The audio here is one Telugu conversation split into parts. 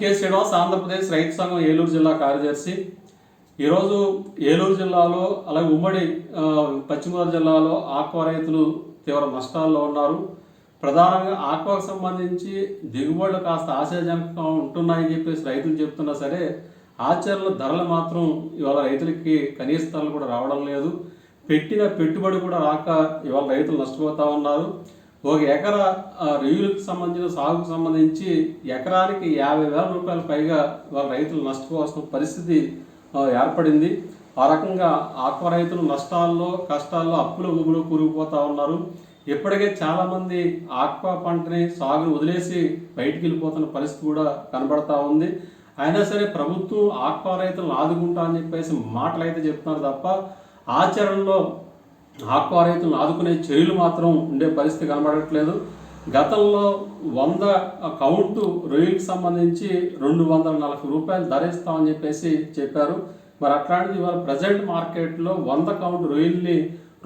కె శ్రీనివాస్ ఆంధ్రప్రదేశ్ రైతు సంఘం ఏలూరు జిల్లా కార్యదర్శి. ఈరోజు ఏలూరు జిల్లాలో అలాగే ఉమ్మడి పశ్చిమగోదావరి పశ్చిమ గోదావరి జిల్లాలో ఆక్వా రైతులు తీవ్ర నష్టాల్లో ఉన్నారు. ప్రధానంగా ఆక్వాకు సంబంధించి దిగుబడులు కాస్త ఆశాజనకంగా ఉంటున్నాయని చెప్పేసి రైతులు చెప్తున్నా సరే ఆచరణలో ధరలు మాత్రం ఇవాళ రైతులకి కనీస ధరలు కూడా రావడం లేదు. పెట్టిన పెట్టుబడి కూడా రాక ఇవాళ రైతులు నష్టపోతా ఉన్నారు. ఒక ఎకరా రొయ్యలకు సంబంధించిన సాగుకు సంబంధించి ఎకరానికి యాభై వేల రూపాయల పైగా వాళ్ళ రైతులు నష్టపోవాల్సిన పరిస్థితి ఏర్పడింది. ఆ రకంగా ఆక్వా రైతులు నష్టాల్లో కష్టాల్లో అప్పులు గుబులు కూరుకుపోతూ ఉన్నారు. ఇప్పటికే చాలామంది ఆక్వా పంటని సాగుని వదిలేసి బయటికి వెళ్ళిపోతున్న పరిస్థితి కూడా కనబడతా ఉంది. అయినా సరే ప్రభుత్వం ఆక్వా రైతులను ఆదుకుంటా అని చెప్పేసి మాటలు అయితే చెప్తున్నారు తప్ప ఆచరణలో ఆక్వా రైతులను ఆదుకునే చర్యలు మాత్రం ఉండే పరిస్థితి కనబడట్లేదు. గతంలో వంద కౌంటు రొయ్యలకు సంబంధించి రెండు వందల నలభై రూపాయలు ధర ఇస్తామని చెప్పేసి చెప్పారు. మరి అట్లాంటిది ఇవాళ ప్రజెంట్ మార్కెట్లో వంద కౌంట్ రొయ్యల్ని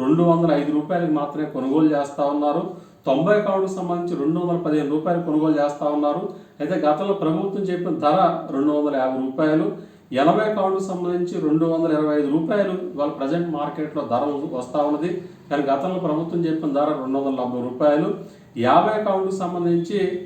రెండు వందల ఐదు రూపాయలకి మాత్రమే కొనుగోలు చేస్తూ ఉన్నారు. తొంభై కౌంట్కి సంబంధించి రెండు వందల పదిహేను రూపాయలు కొనుగోలు చేస్తూ ఉన్నారు. అయితే గతంలో ప్రభుత్వం చెప్పిన ధర రెండు వందల యాభై రూపాయలు. ఎనభై కౌంట్కి సంబంధించి రెండు వందల ఇరవై ఐదు రూపాయలు ఇవాళ ప్రజెంట్ మార్కెట్లో ధర వస్తూ ఉన్నది. కానీ గతంలో ప్రభుత్వం చెప్పిన ధర రెండు వందల నలభై రూపాయలు. యాభై కౌంట్కి సంబంధించి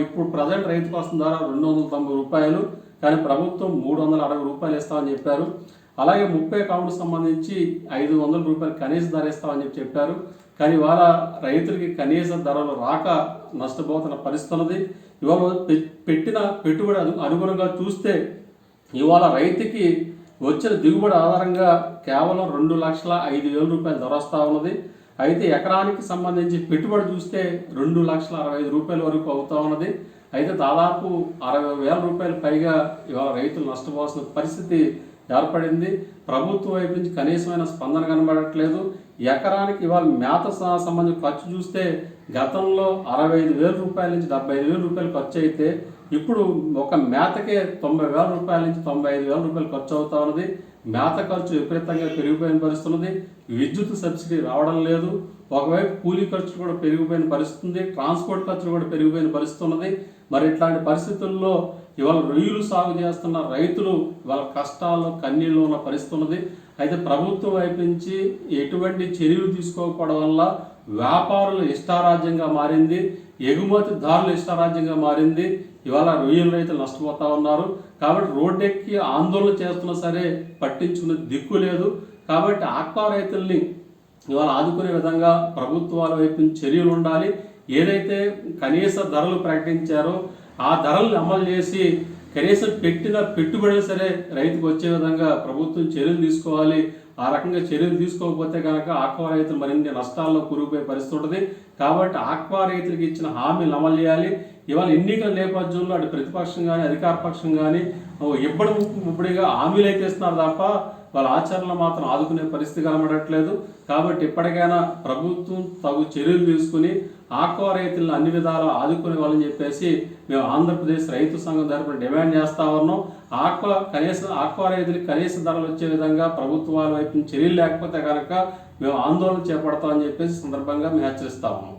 ఇప్పుడు ప్రజెంట్ రైతుకు వస్తున్న ధర రెండు వందల తొంభై రూపాయలు. కానీ ప్రభుత్వం మూడు వందల అరవై రూపాయలు ఇస్తామని చెప్పారు. అలాగే ముప్పై కౌంట్కి సంబంధించి ఐదు వందల రూపాయలు కనీస ధర ఇస్తామని చెప్పి చెప్పారు. కానీ ఇవాళ రైతులకి కనీస ధరలు రాక నష్టపోతున్న పరిస్థితి ఉన్నది. ఇవాళ పె- పెట్టిన పెట్టుబడి అనుగుణంగా చూస్తే ఇవాళ రైతుకి వచ్చిన దిగుబడి ఆధారంగా కేవలం రెండు లక్షల ఐదు వేల రూపాయలు ధర వస్తూ ఉన్నది. అయితే ఎకరానికి సంబంధించి పెట్టుబడి చూస్తే రెండు లక్షల అరవై ఐదు రూపాయల వరకు అవుతా ఉన్నది. అయితే దాదాపు అరవై వేల రూపాయలు పైగా ఇవాళ రైతులు నష్టపోవాల్సిన పరిస్థితి ఏర్పడింది. ప్రభుత్వం వైపు నుంచి కనీసమైన స్పందన కనబడట్లేదు. ఎకరానికి ఇవాళ మేత సంబంధించిన ఖర్చు చూస్తే గతంలో అరవై ఐదు వేల రూపాయల నుంచి డెబ్బై ఐదు వేల రూపాయలు ఖర్చు అయితే ఇప్పుడు ఒక మేతకే తొంభై వేల రూపాయల నుంచి తొంభై ఐదు వేల రూపాయలు ఖర్చు అవుతా ఉన్నది. మేత ఖర్చు విపరీతంగా పెరిగిపోయిన పరిస్థితున్నది విద్యుత్ సబ్సిడీ రావడం లేదు. ఒకవైపు కూలీ ఖర్చులు కూడా పెరిగిపోయిన పరిస్థితుంది ట్రాన్స్పోర్ట్ ఖర్చులు కూడా పెరిగిపోయిన పరిస్థితి ఉన్నది. మరి ఇట్లాంటి పరిస్థితుల్లో ఇవాళ రొయ్యలు సాగు చేస్తున్న రైతులు వాళ్ళ కష్టాల్లో కన్నీళ్ళు ఉన్న పరిస్థితి ఉన్నది. అయితే ప్రభుత్వం వైపు నుంచి ఎటువంటి చర్యలు తీసుకోకపోవడం వల్ల వ్యాపారులు ఇష్టారాజ్యంగా మారింది ఎగుమతిదారులు ఇష్టారాజ్యంగా మారింది. ఇవాళ రొయ్యల రైతులు నష్టపోతా ఉన్నారు. కాబట్టి రోడ్డెక్కి ఆందోళన చేస్తున్నా సరే పట్టించుకునే దిక్కు లేదు. కాబట్టి ఆక్వా రైతుల్ని ఇవాళ ఆదుకునే విధంగా ప్రభుత్వాల వైపు చర్యలు ఉండాలి. ఏదైతే కనీస ధరలు ప్రకటించారో ఆ ధరలను అమలు చేసి కనీసం పెట్టిన పెట్టుబడులు సరే రైతుకు వచ్చే విధంగా ప్రభుత్వం చర్యలు తీసుకోవాలి. ఆ రకంగా చర్యలు తీసుకోకపోతే కనుక ఆక్వా రైతులు మరిన్ని నష్టాల్లో కూరుకుపోయే పరిస్థితి ఉంటుంది. కాబట్టి ఆక్వా రైతులకు ఇచ్చిన హామీలు అమలు చేయాలి. ఇవాళ ఎన్నికల నేపథ్యంలో అటు ప్రతిపక్షం కానీ అధికార పక్షం కానీ ఇబ్బడి ముబ్బడిగా హామీలు అయితే ఇస్తున్నారు తప్ప వాళ్ళ ఆచరణలో మాత్రం ఆదుకునే పరిస్థితి కనబడట్లేదు. కాబట్టి ఇప్పటికైనా ప్రభుత్వం తగు చర్యలు తీసుకుని ఆక్వా రైతులను అన్ని విధాలా ఆదుకునే వాళ్ళని చెప్పేసి మేము ఆంధ్రప్రదేశ్ రైతు సంఘం తరపున డిమాండ్ చేస్తా ఉన్నాం. ఆక్వా కనీస ఆక్వా రైతులకు కనీస ధరలు వచ్చే విధంగా ప్రభుత్వాల వైపు చర్యలు లేకపోతే కనుక మేము ఆందోళన చేపడతామని చెప్పేసి సందర్భంగా మేము హెచ్చరిస్తా ఉన్నాం.